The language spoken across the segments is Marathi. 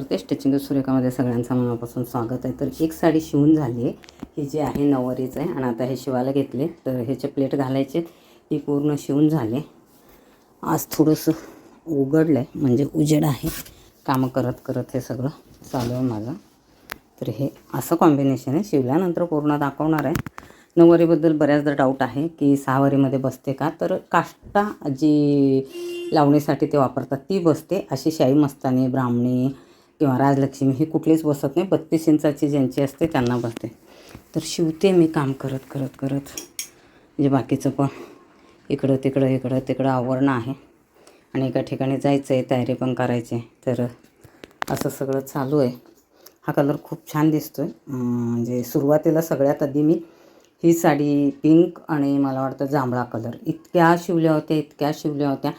करते. स्टिचिंग सुरेखामध्ये सगळ्यांचं मनापासून स्वागत आहे. तर एक साडी शिवून झाली आहे. ही जी आहे नऊवारीचं आहे आणि आता हे शिवायला घेतले. तर ह्याचे प्लेट घालायचे. ती पूर्ण शिवून झाले आज थोडंसं उघडलं आहे म्हणजे उजेड आहे. कामं करत करत हे सगळं चालू आहे माझं. तर हे असं कॉम्बिनेशन आहे. शिवल्यानंतर पूर्ण दाखवणार आहे. नऊवारीबद्दल बऱ्याचदा डाऊट आहे की सहावारीमध्ये बसते का? तर काष्टा जी लावणीसाठी ते वापरतात ती बसते. अशी शाही मस्तानी ब्राह्मणी किंवा राजलक्ष्मी ही कुठलीच बसत नाही. बत्तीस इंचाची ज्यांची असते त्यांना बसते. तर शिवते मी काम करत करत करत. म्हणजे बाकीचं पण इकडं तिकडं इकडं तिकडं आवरणं आहे. आणि एका ठिकाणी जायचं आहे तयारी पण करायची. आहे तर असं सगळं चालू आहे. हा कलर खूप छान दिसतो आहे म्हणजे सुरुवातीला सगळ्यात आधी मी ही साडी पिंक आणि मला वाटतं जांभळा कलर इतक्या शिवल्या होत्या इतक्या शिवल्या होत्या.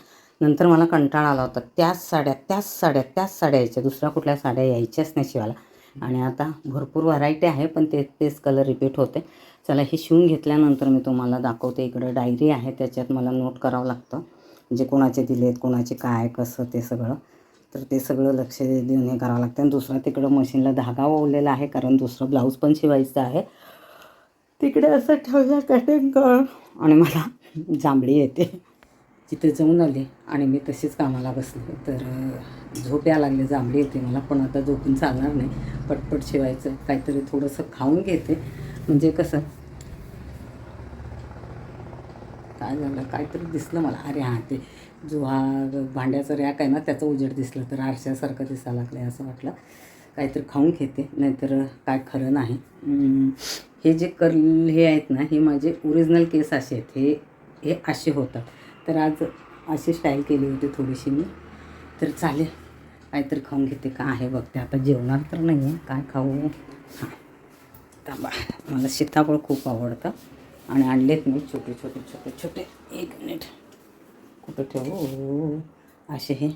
नंतर मला कंटाळा आला होता. त्याच साड्या त्याच साड्या त्याच साड्या यायच्या. दुसऱ्या कुठल्या साड्या यायच्याच नाही शिवायला आणि आता भरपूर व्हरायटी आहे पण ते तेच कलर रिपीट होते. चला हे शिवून घेतल्यानंतर मी तुम्हाला दाखवते. इकडं डायरी आहे त्याच्यात मला नोट करावं लागतं. म्हणजे कोणाचे दिलेत कोणाचे काय कसं ते सगळं. तर ते सगळं लक्ष देऊन हे करावं लागतं. आणि दुसरं तिकडं मशीनला धागा ओवलेला आहे कारण दुसरं ब्लाऊज पण शिवायचं आहे. तिकडे असं ठेवलं कटिंग कर आणि मला जांभळी येते. तिथे जाऊन आले आणि मी तशीच कामाला बसले. तर झोप यायला लागली जांभळी येते मला पण आता झोपून चालणार नाही. पटपट शिवायचं काहीतरी थोडंसं खाऊन घेते. म्हणजे कसं काय झालं काहीतरी दिसलं मला. अरे हां ते जो हा भांड्याचा रॅक आहे ना त्याचं उजेड दिसलं तर आरशासारखं दिसायला लागलं असं वाटलं. काहीतरी खाऊन घेते नाहीतर काय खरं नाही. हे जे कर्ल हे आहेत ना हे माझे ओरिजिनल केस असे आहेत. हे हे असे होतात. तर आज अशी स्टाईल केली होती थोडीशी मी. तर चालेल काहीतरी खाऊन घेते का आहे बघते आता जेवणार तर नाही आहे काय खाऊ? हां. तांबा मला सीताफळ खूप आवडतं. आणि आणलेत मी छोटे छोटे छोटे छोटे. एक मिनिट कुठं ठेवू? असे हे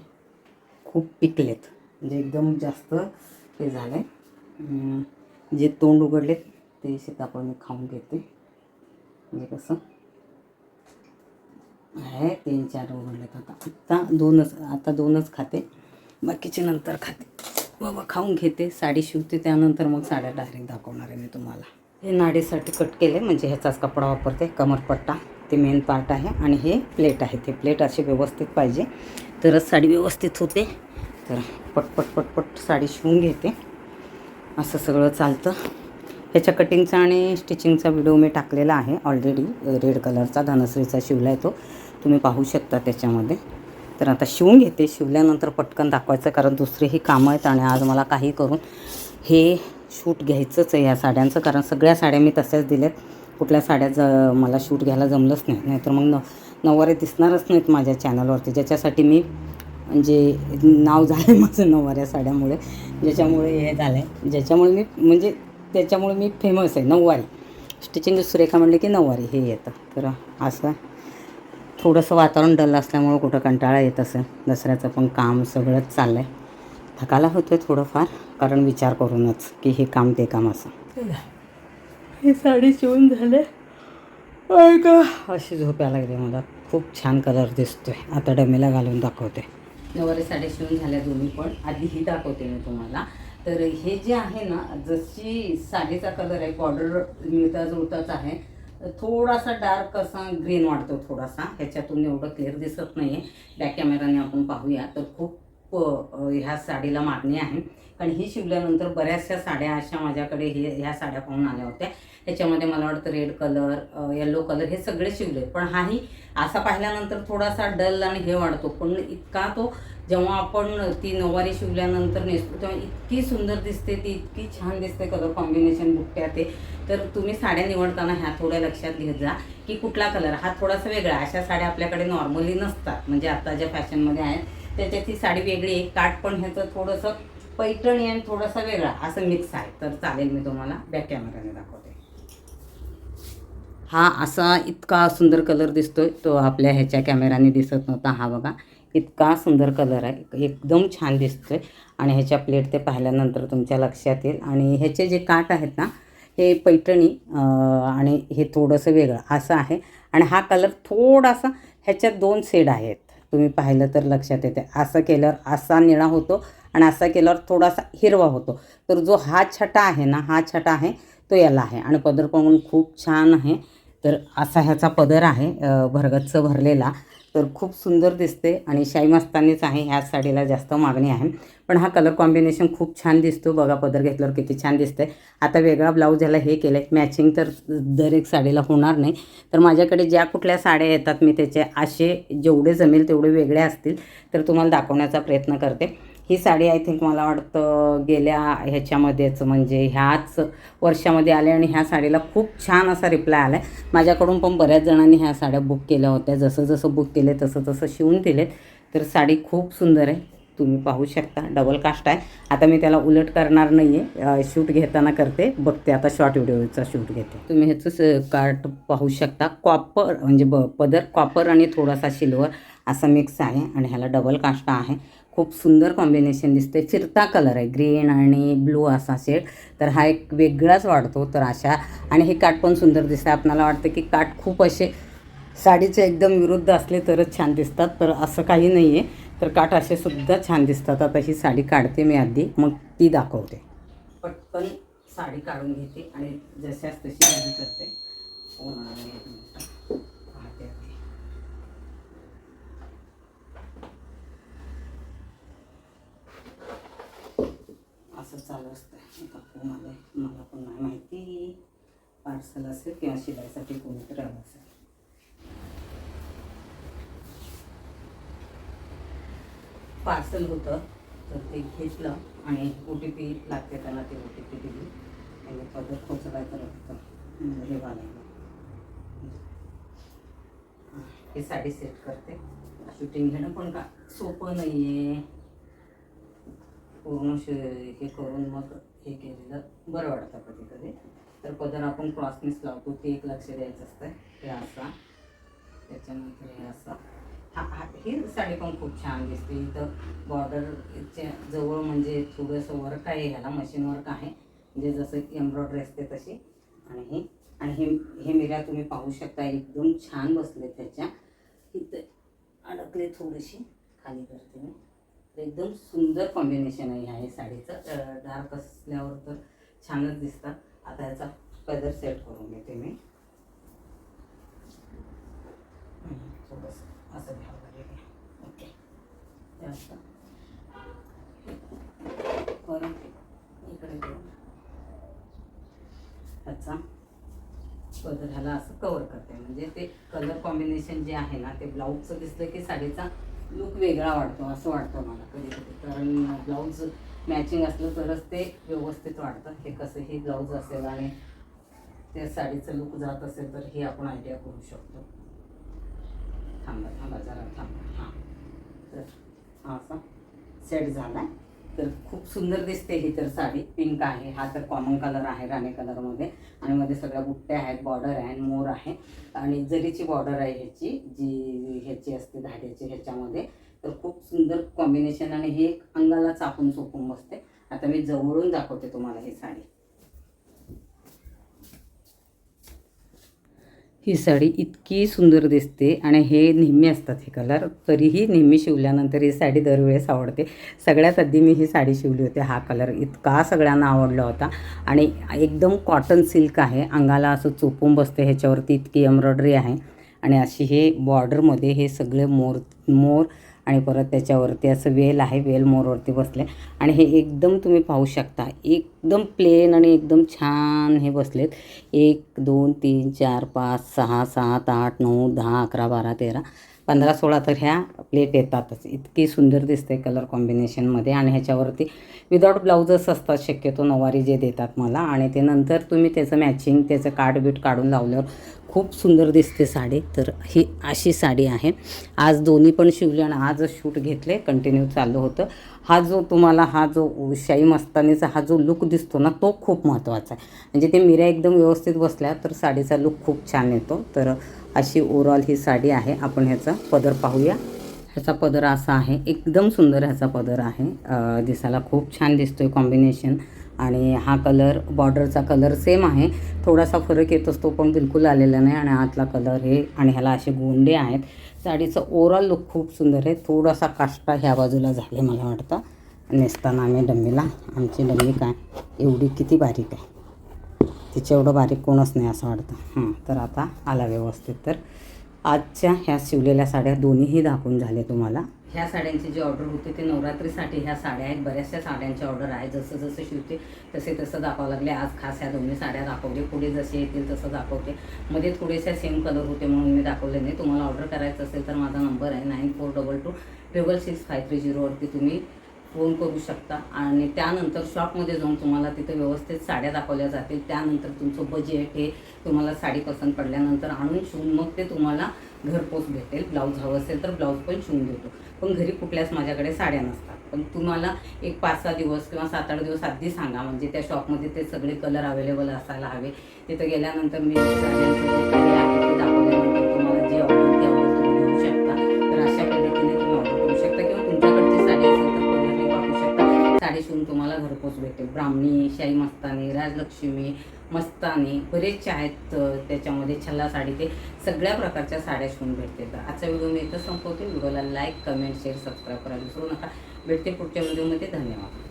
खूप पिकलेत. म्हणजे एकदम जास्त हे झालं आहे जे तोंड उघडलेत ते सीताफळ मी खाऊन घेते. म्हणजे कसं? आहे तीन चार उघडलेत आता. आत्ता दोनच आता दोनच खाते बाकीचे नंतर खाते. बाबा खाऊन घेते साडी शिवते त्यानंतर मग साड्या डायरेक्ट दाखवणार आहे मी तुम्हाला. हे नाडीसाठी कट केले म्हणजे ह्याचाच कपडा वापरते कमरपट्टा. ते मेन पार्ट आहे आणि हे प्लेट आहे. ते प्लेट असे व्यवस्थित पाहिजे. तरच साडी व्यवस्थित होते. तर पटपट पटपट साडी शिवून घेते. असं सगळं चालतं. ह्याच्या कटिंगचा आणि स्टिचिंगचा व्हिडिओ मी टाकलेला आहे. ऑलरेडी रेड कलरचा धनश्रीचा शिवला आहे तो. तुम्ही पाहू शकता त्याच्यामध्ये. तर आता शिवून घेते. शिवल्यानंतर पटकन दाखवायचं कारण दुसरीही कामं आहेत आणि आज मला काही करून हे शूट घ्यायचंच आहे या साड्यांचं कारण सगळ्या साड्या मी तशाच दिल्यात. कुठल्या साड्या ज मला शूट घ्यायला जमलंच नाही. नाहीतर मग न नऊवारी दिसणारच नाहीत माझ्या चॅनलवरती ज्याच्यासाठी मी म्हणजे नाव झालं आहे माझं नऊवाऱ्या साड्यामुळे. ज्याच्यामुळे हे झालं आहे ज्याच्यामुळे मी म्हणजे त्याच्यामुळे मी फेमस आहे नऊवारी. स्टिचिंग सुरेखा म्हणले की नऊवारी हे येतं. तर असं थोडंसं वातावरण डल असल्यामुळं कुठं कंटाळा येत असेल. दसऱ्याचं पण काम सगळंच चाललं आहे थकायला होतं आहे थोडंफार कारण विचार करूनच की हे काम ते काम असं. हे साडी शिवून झाले. का अशी झोप यायला लागली मला. खूप छान कलर दिसतोय. आता डमेला घालून दाखवते. नऊवारी साडी शिवून झाल्या दोन्ही पण. आधी ही दाखवते मी तुम्हाला. तर हे जे आहे ना जशी साडीचा कलर आहे बॉर्डर मिळता जुळताच आहे थोडासा डार्क असा ग्रीन वाटतो थोडासा. ह्याच्यातून एवढं क्लिअर दिसत नाही आहे बॅक कॅमेराने आपण पाहूया. तर खूप प ह्या साडीला मागणी आहे. कारण ही शिवल्यानंतर बऱ्याचशा साड्या अशा माझ्याकडे हे ह्या साड्या पाहून आल्या होत्या. त्याच्यामध्ये मला वाटतं रेड कलर येलो कलर हे सगळे शिवले. पण हाही असा पाहिल्यानंतर थोडासा डल आणि हे वाढतो. पण इतका तो जेव्हा आपण ती नऊवारी शिवल्यानंतर नेसतो तेव्हा इतकी सुंदर दिसते ती इतकी छान दिसते कलर कॉम्बिनेशन बुट्ट्या ते. तर तुम्ही साड्या निवडताना ह्या थोड्या लक्षात घेत जा की कुठला कलर हा थोडासा वेगळा. अशा साड्या आपल्याकडे नॉर्मली नसतात. म्हणजे आता ज्या फॅशनमध्ये आहेत त्याच्यात ही साडी वेगळी आहे काठ पण ह्याचं थोडंसं पैठणी आणि थोडासा वेगळा असं मिक्स आहे. तर चालेल मी तुम्हाला बॅक कॅमेराने दाखवते. हा असा इतका सुंदर कलर दिसतोय तो आपल्या ह्याच्या कॅमेराने दिसत नव्हता हा बघा. इतका सुंदर कलर आहे एकदम छान दिसतोय. आणि ह्याच्या प्लेट ते पाहिल्यानंतर तुमच्या लक्षात येईल. आणि ह्याचे जे काठ आहेत ना हे पैठणी आणि हे थोडंसं वेगळं असं आहे. आणि हा कलर थोडासा ह्याच्यात दोन शेड आहेत. तुम्ही पाहिलं तर लक्षात येते. असं केल्यावर असा निळा होतो आणि असा केल्यावर थोडासा हिरवा होतो. तर जो हा छटा आहे ना हा छटा आहे तो याला आहे. आणि पदर पण खूप छान आहे. तर असा ह्याचा पदर आहे भरगच्च भरलेला. तर खूप सुंदर दिसते आणि शाही मस्तानीच आहे ह्या साडीला जास्त मागणी आहे. पण हा कलर कॉम्बिनेशन खूप छान दिसतो. बघा पदर घेतल्यावर किती छान दिसते. आता वेगळा ब्लाऊज ह्याला हे केलं आहे मॅचिंग तर दर एक साडीला होणार नाही. तर माझ्याकडे ज्या कुठल्या साड्या येतात मी त्याचे असे जेवढे जमेल तेवढे वेगळे असतील तर तुम्हाला दाखवण्याचा प्रयत्न करते. ही साडी आय थिंक मला वाटतं गेल्या ह्याच्यामध्येच म्हणजे ह्याच वर्षामध्ये आले आणि ह्या साडीला खूप छान असा रिप्लाय आला आहे माझ्याकडून पण बऱ्याच जणांनी ह्या साड्या बुक केल्या होत्या. जसं जसं बुक केले तसं तसं शिवून दिलेत. तर साडी खूप सुंदर आहे. तुम्ही पाहू शकता. डबल कास्ट आहे. आता मी त्याला उलट करणार नाही आहे शूट घेताना करते. बघते आता शॉर्ट व्हिडिओचा शूट घेते. तुम्ही ह्याचं कार्ट पाहू शकता. कॉपर म्हणजे ब पदर कॉपर आणि थोडासा सिल्वर असा मिक्स आहे. आणि ह्याला डबल कास्ट आहे. खूप सुंदर कॉम्बिनेशन दिसते फिरता कलर आहे. ग्रीन आणि ब्लू असा शेड तर हा एक वेगळाच वाढतो तर अशा आणि हे काठ पण सुंदर दिसतं आपल्याला वाटतं की काठ खूप असे साडीचे एकदम विरुद्ध असले तरच छान दिसतात. तर असं काही नाही आहे तर काठ असे सुद्धा छान दिसतात. आता ही साडी काढते मी आधी. मग ती दाखवते. पटकन साडी काढून घेते आणि जशाच तशी करते हो ना, एक मिनिट. पाहते आधी. असं चालू असतं आता मला पण नाही माहिती. पार्सल असेल किंवा शिलाईसाठी कोणीतरी आलं असेल. पार्सल होतं तर ते घेतलं आणि ओ टी पी लागते त्याला ते ओ टी पी दिली. आणि पदर खोचलाय तर होतं. म्हणजे हे हे साडी सेट करते. शूटिंग घेणं पण का सोपं नाही आहे पूर्ण श हे करून मग हे केलेलं बरं वाटतं कधी कधी. तर पदर आपण क्रॉसनेस लावतो ते एक लक्ष द्यायचं असतं. हे असा. त्याच्यानंतर हे असा. हा हा ही साडी पण खूप छान दिसते. इथं बॉर्डरच्या जवळ म्हणजे थोडंसं वर्क आहे ह्याला मशीन वर्क आहे. म्हणजे जसं एम्ब्रॉयडरी असते तशी. आणि हे आणि हे हे मिऱ्या तुम्ही पाहू शकता एकदम छान बसले त्याच्या. इथं अडकले थोडीशी खाली करते मी. तर एकदम सुंदर कॉम्बिनेशन आहे ह्या साडीचं. डार्क असल्यावर तर छानच दिसतात. आता ह्याचा पदर सेट करून घेते मी. असं घ्यावं लागेल ओके. असं परत इकडे ह्याचा पदर ह्याला असं कवर करते. म्हणजे ते कलर कॉम्बिनेशन जे आहे ना ते ब्लाऊजचं दिसलं की साडीचा लुक वेगळा वाटतो असं वाटतं मला कधी कधी. कारण ब्लाऊज मॅचिंग असलं तरच ते व्यवस्थित वाटतं. हे कसं हे ब्लाऊज असेल आणि त्या साडीचं लुक जात असेल तर हे आपण आयडिया करू शकतो. थांबा थांबा जरा थांबा. हां. तर हा असा सेट झाला आहे तर खूप सुंदर दिसते ही तर साडी. पिंक आहे. हा तर कॉमन कलर आहे राणे कलरमध्ये आणि मध्ये सगळ्या बुट्ट्या आहेत बॉर्डर आहे आणि मोर आहे. आणि जरीची बॉर्डर आहे ह्याची जी ह्याची असते धाग्याची ह्याच्यामध्ये. तर खूप सुंदर कॉम्बिनेशन आणि हे एक अंगाला चापून चोपून बसते. आता मी जवळून दाखवते तुम्हाला ही साडी. ही साडी इतकी सुंदर दिसते आणि हे नेहमी असतात हे कलर तरीही नेहमी शिवल्यानंतर ही साडी दरवेळेस आवडते. सगळ्यात आधी मी ही साडी शिवली होती. हा कलर इतका सगळ्यांना आवडला होता. आणि एकदम कॉटन सिल्क आहे. अंगाला असं चोपून बसते. ह्याच्यावरती इतकी एम्ब्रॉयडरी आहे. आणि अशी हे बॉर्डरमध्ये हे सगळे मोर मोर आणि परत त्याच्यावरती असं वेल आहे वेल मोरवरती बसले. आणि हे एकदम तुम्ही पाहू शकता. एकदम प्लेन आणि एकदम छान हे बसलेत. एक दोन तीन चार पाच सहा सात आठ नऊ दहा अकरा बारा तेरा पंधरा सोळा तर ह्या प्लेट येतातच. इतकी सुंदर दिसते कलर कॉम्बिनेशनमध्ये आणि ह्याच्यावरती विदाऊट ब्लाऊजच असतात शक्यतो नऊवारी जे देतात मला. आणि ते नंतर तुम्ही त्याचं मॅचिंग त्याचं कार्ड बीट काढून लावल्यावर खूप सुंदर दिसते साडी. तर ही अशी साडी आहे. आज दोन्ही पण शिवले आणि आज शूट घेतले. कंटिन्यू चालू होतं. हा जो तुम्हाला हा जो शाई मस्तानीचा हा जो लुक दिसतो ना तो खूप महत्त्वाचा आहे. म्हणजे ते मिऱ्या एकदम व्यवस्थित बसल्या तर साडीचा लुक खूप छान येतो. तर अशी ओवरऑल ही साडी आहे. आपण ह्याचा पदर पाहूया. ह्याचा पदर असा आहे. एकदम सुंदर ह्याचा पदर आहे. दिसायला खूप छान दिसतो आहे कॉम्बिनेशन आणि हा कलर बॉर्डरचा कलर सेम आहे. थोडासा फरक येत असतो पण बिलकुल आलेला नाही. आणि आतला कलर हे आणि ह्याला असे गोंडे आहेत. साडीचं ओव्हरऑल लुक खूप सुंदर आहे. थोडासा काष्टा ह्या बाजूला झाले मला वाटतं. नेसताना आम्ही डम्मीला. आमची डम्मी काय? एवढी किती बारीक आहे. तिच्या एवढं बारीक कोणच नाही असं वाटतं. हां तर आता आला व्यवस्थित तर. आजच्या ह्या शिवलेल्या साड्या दोन्हीही दाखवून झाले तुम्हाला. ह्या साड्यांची जी ऑर्डर होती ते नवरात्रीसाठी ह्या साड्या आहेत. बऱ्याचशा साड्यांची ऑर्डर आहे. जसं जसं शिवते तसे तसं दाखवावं लागले. आज खास ह्या दोन्ही साड्या दाखवले. पुढे जसे येतील तसं दाखवते. मध्ये थोडेसे सेम कलर होते म्हणून मी दाखवले नाही. तुम्हाला ऑर्डर करायचं असेल तर माझा नंबर आहे nine four double two triple six five three झिरोवरती तुम्ही फोन करू शकता. आणि त्यानंतर शॉपमध्ये जाऊन तुम्हाला तिथे व्यवस्थित साड्या दाखवल्या जातील. त्यानंतर तुमचं बजेट हे तुम्हाला साडी पसंत पडल्यानंतर आणून शिवून मग ते तुम्हाला घरपोच भेटेल ब्लाऊज हवं असेल तर ब्लाऊज पण शिवून देतो. पण घरी कुठल्याच माझ्याकडे साड्या नसतात. पण तुम्हाला एक पाच सहा दिवस किंवा सात आठ दिवस आधी सांगा. म्हणजे त्या शॉपमध्ये ते सगळे कलर अवेलेबल असायला हवे. तिथं गेल्यानंतर मी साड्यांचं साडी शिवून तुम्हाला घरपोच भेटेल. ब्राह्मणी शाही मस्तानी राजलक्ष्मी मस्तानी बरेचसे आहेत त्याच्यामध्ये छल्ला साडी ते सगळ्या प्रकारच्या साड्या शिवून भेटते तर आजचा व्हिडिओ मी इथं संपवते. व्हिडिओला लाईक कमेंट शेअर सबस्क्राईब करायला विसरू नका. भेटते पुढच्या व्हिडिओमध्ये. धन्यवाद.